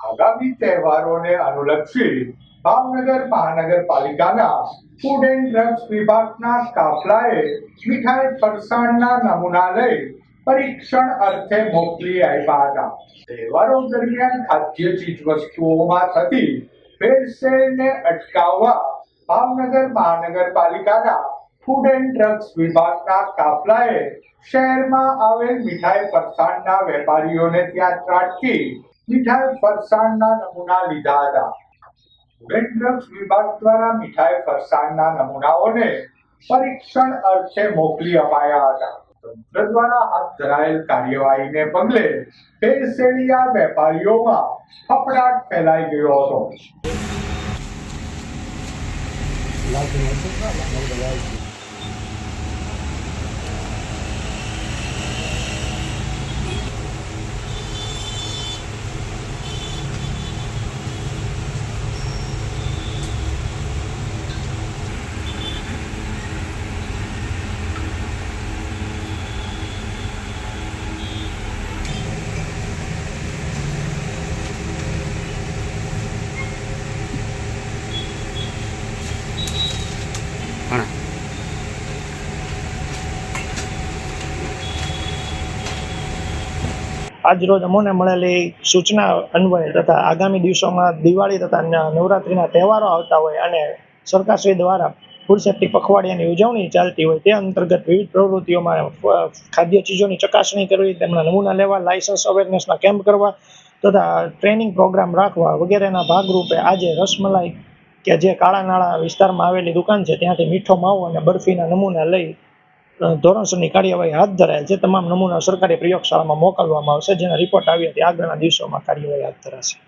આગામી તહેવારોને અનુલક્ષી ભાવનગર મહાનગરપાલિકાના ફૂડ એન્ડ ડ્રગ્સ વિભાગના કાફલાએ મીઠાઈ ફરસાણના નમૂના લઈ પરીક્ષણ અર્થે મોકલી આવ્યા હતા. તહેવારો દરમિયાન ખાદ્ય ચીજવસ્તુઓમાં થતી ભેળસેળને અટકાવવા ભાવનગર મહાનગરપાલિકાના ફૂડ એન્ડ ડ્રગ્સ વિભાગના કાફલાએ શહેરમાં આવેલ મીઠાઈ ફરસાણના વેપારીઓને ત્યાં ત્રાટકી મીઠાઈ ફરસાણના નમૂના લીધા હતા. ડ્રગ્સ વિભાગ દ્વારા મીઠાઈ ફરસાણના નમૂનાઓને પરીક્ષણ અર્થે મોકલી અપાયા હતા. તંત્ર દ્વારા હાથ ધરાયેલ કાર્યવાહીને પગલે ભેળસેળિયા વેપારીઓમાં ફફડાટ ફેલાઈ ગયો હતો. આજરોજ અમોને મળેલી સૂચના અન્વયે તથા આગામી દિવસોમાં દિવાળી તથા નવરાત્રીના તહેવારો આવતા હોય અને સરકારશ્રી દ્વારા ફૂડ સેફ્ટી પખવાડિયાની ઉજવણી ચાલતી હોય તે અંતર્ગત વિવિધ પ્રવૃત્તિઓમાં ખાદ્ય ચીજોની ચકાસણી કરવી, તેમના નમૂના લેવા લાયસન્સ અવેરનેસના કેમ્પ કરવા તથા ટ્રેનિંગ પ્રોગ્રામ રાખવા વગેરેના ભાગરૂપે આજે રસમલાઈ કે જે કાળા નાળા વિસ્તારમાં આવેલી દુકાન છે ત્યાંથી મીઠો માવો અને બરફીના નમૂના લઈ ધોરણસરની કાર્યવાહી હાથ ધરાયેલ છે. તમામ નમૂના સરકારી પ્રયોગશાળામાં મોકલવામાં આવશે. જેના રિપોર્ટ આવ્યા તે આગળના દિવસોમાં કાર્યવાહી હાથ ધરાશે.